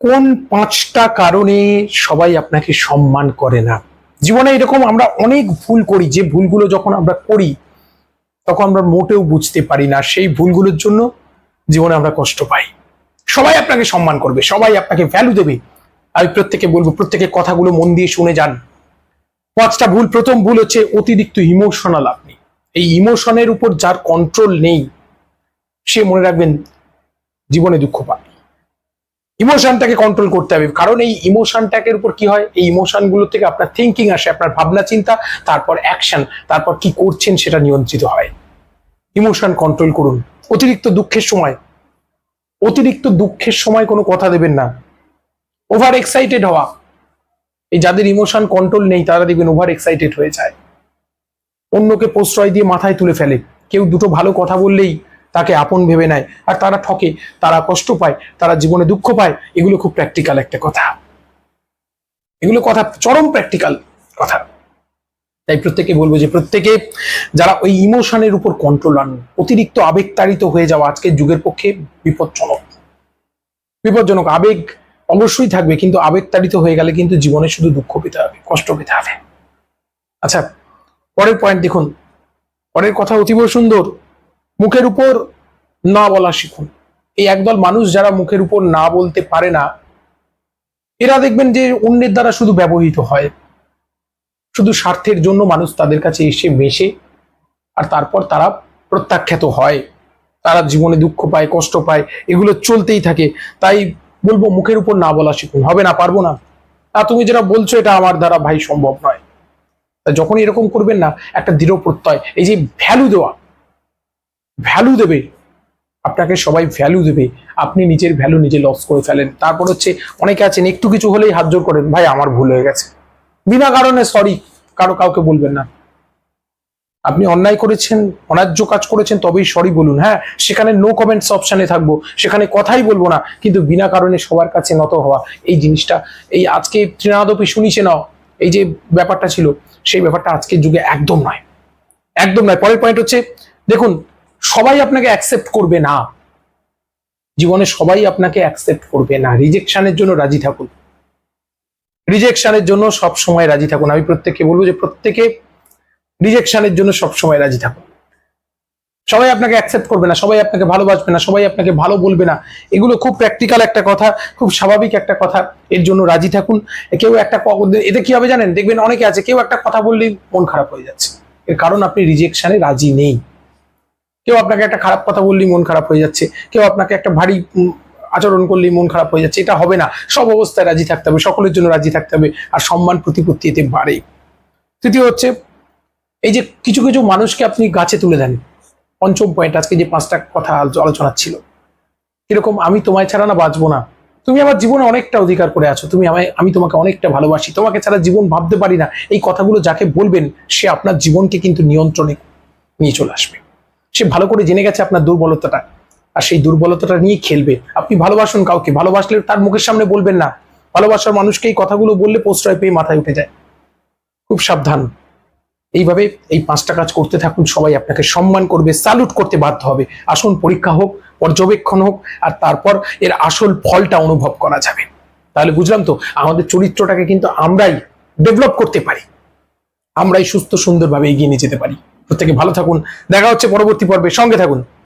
কোন পাঁচটা কারণে সবাই আপনাকে সম্মান করে না? জীবনে এরকম আমরা অনেক ভুল করি। যে ভুলগুলো যখন আমরা করি, তখন আমরা মোটেও বুঝতে পারি না। সেই ভুলগুলোর জন্য জীবনে আমরা কষ্ট পাই। সবাই আপনাকে সম্মান করবে, সবাই আপনাকে ভ্যালু দেবে। আমি প্রত্যেকে বলব, প্রত্যেকের কথাগুলো মন দিয়ে শুনে যান। পাঁচটা ভুল, প্রথম ভুল হচ্ছে অতিরিক্ত ইমোশনাল আপনি। এই ইমোশনের উপর যার কন্ট্রোল নেই, সে মনে রাখবেন, জীবনে দুঃখ পায় ইমোশনটাকে কন্ট্রোল করতে হবে। কারণ এই ইমোশনটাকের উপর কি হয়? এই ইমোশনগুলো থেকে আপনার থিঙ্কিং আসে, আপনার ভাবনা, চিন্তা, তারপর অ্যাকশন তারপর কি করছেন সেটা নিয়ন্ত্রিত হয়। ইমোশন কন্ট্রোল করুন। অতিরিক্ত দুঃখের সময়। অতিরিক্ত দুঃখের সময় কোনো কথা দেবেন না। ওভার এক্সাইটেড হওয়া। এই যাদের ইমোশন কন্ট্রোল নেই, তারা দেখবেন ওভার এক্সাইটেড হয়ে যায়। অন্যকে প্রশ্রয় দিয়ে মাথায় তুলে ফেলে। কেউ দুটো ভালো কথা বললেই তাকে আপন ভেবে নেয়। আর তারা ঠকে, তারা কষ্ট পায়, তারা জীবনে দুঃখ পায়, এগুলো খুব প্র্যাকটিক্যাল একটা কথা। এগুলো কথা, চরম প্র্যাকটিক্যাল কথা। তাই প্রত্যেকে বলব যে প্রত্যেকে যারা ওই ইমোশনের উপর কন্ট্রোল আনুন অতিরিক্ত আবেগতাড়িত হয়ে যাওয়া আজকের যুগের পক্ষে বিপজ্জনক। বিপজ্জনক আবেগ অবশ্যই থাকবে, কিন্তু আবেগতাড়িত হয়ে গেলে কিন্তু জীবনে শুধু দুঃখ পেতে হবে, কষ্ট পেতে হবে। আচ্ছা পরের পয়েন্ট দেখুন। পরের কথা অতীব সুন্দর। মুখের উপর না বলা শিখুন। এই একদল মানুষ যারা মুখের উপর না বলতে পারে না, এরা দেখবেন যে অন্যের দ্বারা শুধু ব্যবহৃত হয়। শুধু স্বার্থের জন্য মানুষ তাদের কাছে এসে মেশে, আর তারপর তারা প্রত্যাখ্যাত হয়। তারা জীবনে দুঃখ পায়, কষ্ট পায়, এগুলো চলতেই থাকে। তাই বলব, মুখের উপর না বলা শিখুন। হবে না, পারব না। আর তুমি যেটা বলছো, এটা আমার দ্বারা ভাই সম্ভব নয়। যখন এরকম করবেন না, একটা দৃঢ় প্রত্যয়, এই যে ভ্যালু দেওয়া ভ্যালু দেবে, আপনাকে সবাই ভ্যালু দেবে, আপনি নিজের ভ্যালু নিজে লস করে ফেলেন। তারপর হচ্ছে অনেকে আছেন, একটু কিছু হলেই হাত জোর করেন, ভাই, আমার ভুল হয়ে গেছে। বিনা কারণে সরি কারও কাউকে বলবেন না। আপনি অন্যায় করেছেন, অন্যায্য কাজ করেছেন, তবেই সরি বলুন। হ্যাঁ সেখানে নো কমেন্টস অপশানে থাকব, সেখানে কথাই বলব না, কিন্তু বিনা কারণে সবার কাছে নত হওয়া, এই জিনিসটা, এই আজকে তৃণাদপি শুনিছে নাও, এই যে ব্যাপারটা ছিল, সেই ব্যাপারটা আজকের যুগে একদম নয়। একদম নয়। পরের পয়েন্ট হচ্ছে, দেখুন সবাই আপনাকে অ্যাকসেপ্ট করবে না। জীবনে সবাই আপনাকে অ্যাকসেপ্ট করবে না। রিজেকশনের জন্য রাজি থাকুন। রিজেকশনের জন্য সব সময় রাজি থাকুন। আমি প্রত্যেককে বলব যে প্রত্যেকে রিজেকশনের জন্য সব সময় রাজি থাকুন। সবাই আপনাকে অ্যাকসেপ্ট করবে না, সবাই আপনাকে ভালোবাসবে না, সবাই আপনাকে ভালো বলবে না। এগুলো খুব প্র্যাকটিক্যাল একটা কথা, খুব স্বাভাবিক একটা কথা। এর জন্য রাজি থাকুন। কেউ একটা এতে কি হবে জানেন? দেখবেন অনেকে আছে, কেউ একটা কথা বললেই মন খারাপ হয়ে যাচ্ছে। এর কারণ আপনি রিজেকশনে রাজি নেই। কেউ আপনাকে একটা খারাপ কথা বললেই মন খারাপ হয়ে যাচ্ছে, কেউ আপনাকে একটা ভারী আচরণ করলেই মন খারাপ হয়ে যাচ্ছে, এটা হবে না। সব অবস্থায় রাজি থাকতে হবে, সকলের জন্য রাজি থাকতে হবে, আর সম্মান প্রতিপত্তি এতে বাড়ে। তৃতীয় হচ্ছে, এই যে কিছু কিছু মানুষকে আপনি গাছে তুলে দেন, পঞ্চম পয়েন্ট আজকে যে পাঁচটা কথা আলোচনা ছিল। এরকম আমি তোমায় ছাড়া না বাঁচবো না? তুমি আমার জীবনে অনেকটা অধিকার করে আছো, তুমি আমায়, আমি তোমাকে অনেকটা ভালোবাসি, তোমাকে ছাড়া জীবন ভাবতে পারি না। এই কথাগুলো যাকে বলবেন, সে আপনার জীবনকে কিন্তু নিয়ন্ত্রণে নিয়ে চলে আসবে। সে ভালো করে জেনে গেছে আপনার দুর্বলতাটা। আর সেই দুর্বলতাটা নিয়ে খেলবে। আপনি ভালোবাসুন কাউকে। ভালোবাসলে তার মুখের সামনে বলবেন না। ভালোবাসার মানুষকে এই কথাগুলো বললে প্রশ্রয় পেয়ে মাথায় উঠে যায়। খুব সাবধান। এইভাবে এই পাঁচটা কাজ করতে থাকুন। সবাই আপনাকে সম্মান করবে স্যালুট করতে বাধ্য হবে। আসুন, পরীক্ষা হোক, পর্যবেক্ষণ হোক, আর তারপর এর আসল ফলটা অনুভব করা যাবে। তাহলে বুঝলাম তো, আমাদের চরিত্রটাকে কিন্তু আমরাই ডেভেলপ করতে পারি। আমরাই সুস্থ, সুন্দরভাবে এগিয়ে নিয়ে যেতে পারি। প্রত্যেকে ভালো থাকুন। দেখা হচ্ছে পরবর্তী পর্বে। সঙ্গে থাকুন।